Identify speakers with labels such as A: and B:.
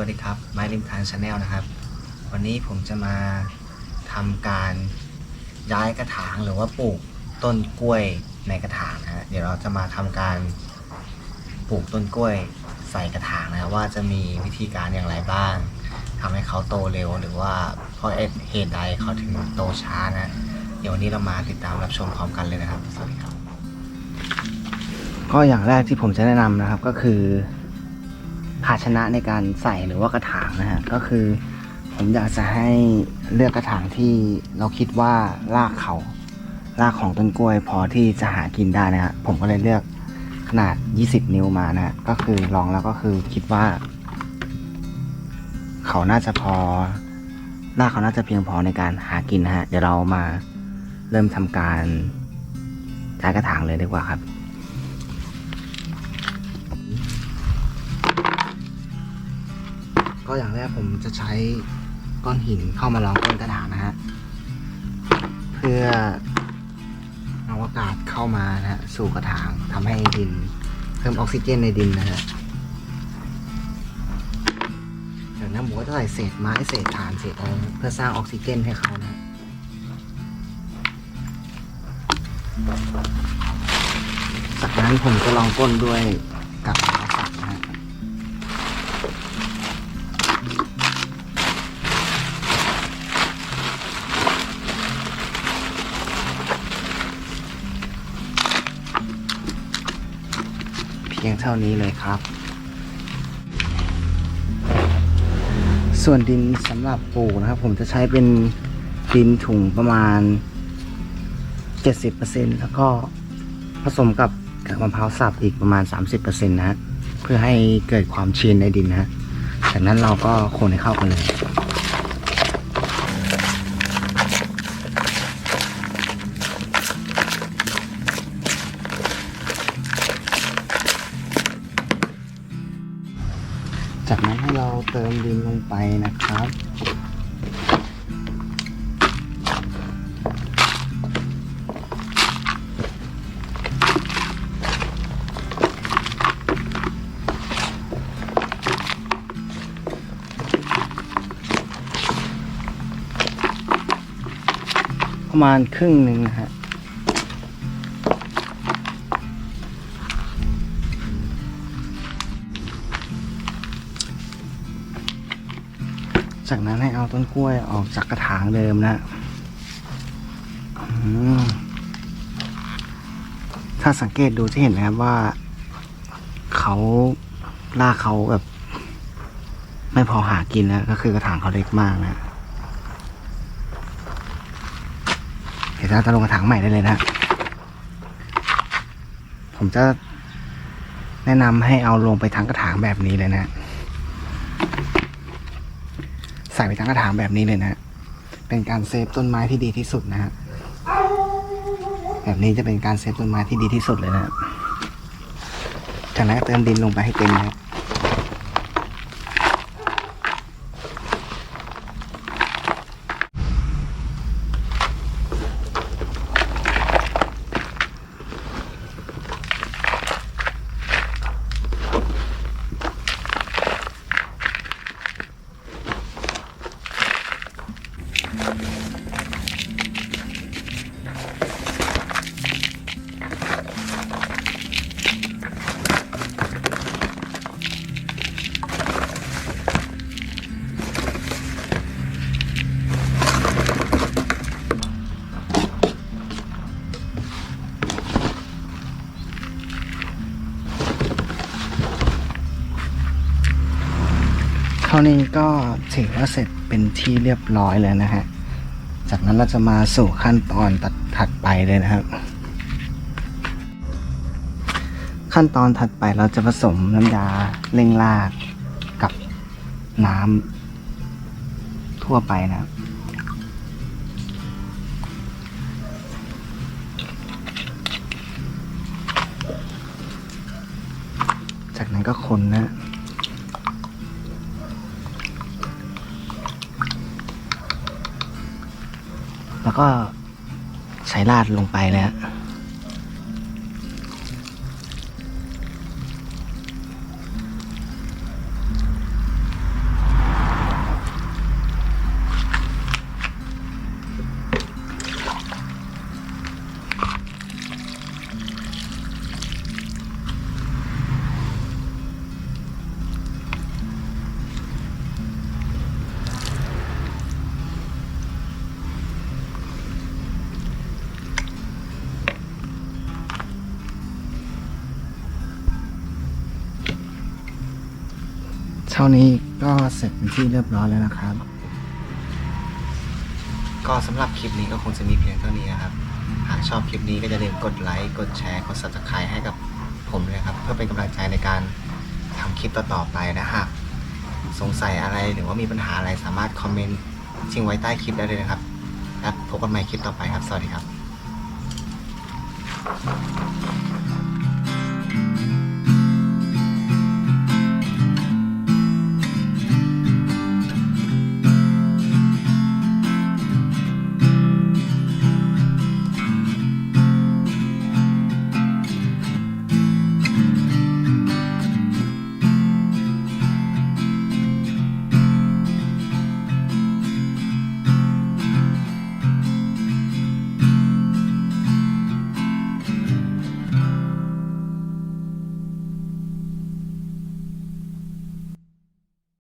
A: วัสดีครับไม้ริมทานชาแนลนะครับ วันนี้ผมจะมาทำการย้ายกระถางหรือว่าปลูกต้นกล้วยในกระถางนะฮะเดี๋ยวเราจะมาทำการปลูกต้นกล้วยใส่กระถางนะว่าจะมีวิธีการอย่างไรบ้างทำให้เขาโตเร็วหรือว่าเพราะเหตุใดเขาถึงโตช้านะ เดี๋ยววันนี้เรามาติดตามรับชมพร้อมกันเลยนะครับสวัสดีครับ ก็อย่างแรกที่ผมจะแนะนำนะครับก็คือ ภาชนะในการใส่หรือว่ากระถางนะฮะก็คือ ผมอยากจะให้เลือกกระถางที่เราคิดว่ารากเขารากของต้นกล้วย พอที่จะหากินได้นะฮะผมก็เลยเลือกขนาด 20 นิ้วมานะฮะก็คือลองแล้วก็คือคิดว่า เขาน่าจะพอรากเขาน่าจะเพียงพอในการหากินนะฮะเดี๋ยวเรามาเริ่มทำการใช้กระถางเลยดีกว่าครับ ก็อย่างแรกผมจะใช้ก้อนหินเข้ามาลองก้นกระถางนะฮะ เพื่อเอาอากาศเข้ามานะฮะสู่กระถางทำให้ดิน เพิ่มออกซิเจนในดินนะฮะจากนั้นผมก็จะใส่เศษไม้เศษถ่านเศษอะไรเพื่อสร้างออกซิเจนให้เขานะจากนั้นผมจะลองก้นด้วยกับมะพร้าวสับนะฮะ ท่านี้เลยครับ ส่วนดินสำหรับปลูกนะครับ ผมจะใช้เป็นดินถุงประมาณ 70%แล้วก็ผสมกับกากมะพร้าวสับอีกประมาณ 30%นะฮะเพื่อให้เกิดความชื้นในดินนะจากนั้นเราก็คนให้เข้ากันเลย จากนั้นให้เราเติมดินลงไปนะครับ ประมาณครึ่งหนึ่งนะฮะ จากนั้นให้เอาต้นกล้วยออกจากกระถางเดิมนะถ้าสังเกตดูจะเห็นนะครับว่าเขาลากเขาแบบ ไม่พอหากินนะก็คือกระถางเขาเล็กมากนะเดี๋ยวเราจะลงกระถางใหม่ได้เลยนะ ผมจะแนะนำให้เอาลงไปทั้งกระถางแบบนี้เลยนะ ใส่ไปทั้งกระถางแบบนี้เลยนะเป็นการเซฟต้นไม้ที่ดีที่สุดนะฮะแบบนี้จะเป็นการเซฟต้นไม้ที่ดีที่สุดเลยนะจากนั้นเติมดินลงไปให้เต็มนะครับ ท่านี้ก็ถือว่าเสร็จเป็นที่เรียบร้อยแล้วนะฮะ จากนั้นเราจะมาสู่ขั้นตอนตัดถัดไปเลยนะครับ ขั้นตอนถัดไปเราจะผสมน้ำยาเร่งรากกับน้ำทั่วไปนะครับจากนั้นก็คนนะ แล้วก็ใช้ราดลงไปเลยฮะ ท่านี้ก็เสร็จเป็นที่เรียบร้อยแล้วนะครับ ก็สำหรับคลิปนี้ก็คงจะมีเพียงเท่านี้นะครับ หากชอบคลิปนี้ก็อย่าลืมกดไลค์ กดแชร์ กด subscribe ให้กับผมเลยครับ เพื่อเป็นกำลังใจในการทำคลิปต่อๆไปนะหากสงสัยอะไรหรือว่ามีปัญหาอะไรสามารถคอมเมนต์ทิ้งไว้ใต้คลิปได้เลยนะครับ แล้วพบกันใหม่คลิปต่อไปครับ สวัสดีครับ